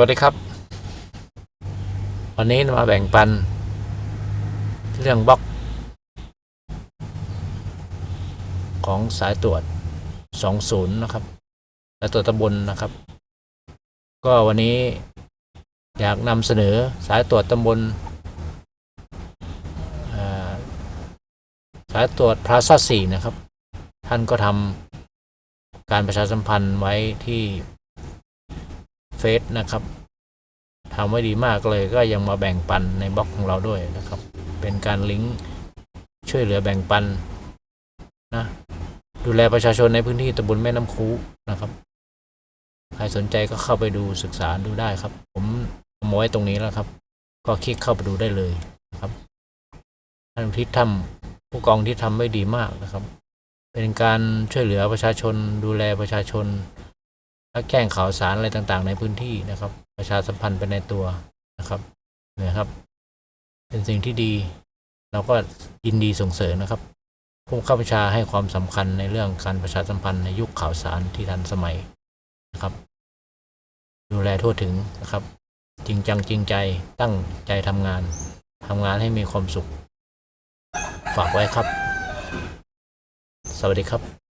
วัสดีครับ วันนี้มาแบ่งปัน เรื่องบล็อก ของสายตรวจ 20 นะครับสายตรวจตำบลนะครับ ก็วันนี้อยากนำเสนอสายตรวจตำบลสายตรวจพลาซ่าสี่นะครับ ท่านก็ทำการประชาสัมพันธ์ไว้ที่ เฟซนะครับทำไว้ดีมากเลยก็ยังมาแบ่งปันในบล็อกของเราด้วยนะครับ เป็นการลิงก์ช่วยเหลือแบ่งปันนะดูแลประชาชนในพื้นที่ตำบลแม่น้ำคูนะครับ ใครสนใจก็เข้าไปดูศึกษาดูได้ครับ ผมเอามไว้ตรงนี้แล้วครับ ก็คลิกเข้าไปดูได้เลยนะครับท่านที่ทำผู้กองที่ทำไว้ดีมากนะครับ เป็นการช่วยเหลือประชาชนดูแลประชาชน และแจ้งข่าวสารอะไรต่างๆ ในพื้นที่นะครับ ประชาสัมพันธ์ไปในตัวนะครับเนี่ยครับ เป็นสิ่งที่ดี เราก็ยินดีส่งเสริมนะครับผู้ข้าประชาให้ความสำคัญในเรื่องการประชาสัมพันธ์ในยุคข่าวสารที่ทันสมัยนะครับ ดูแลทั่วถึงนะครับ จริงจังจริงใจตั้งใจทำงานทำงานให้มีความสุข ฝากไว้ครับ สวัสดีครับ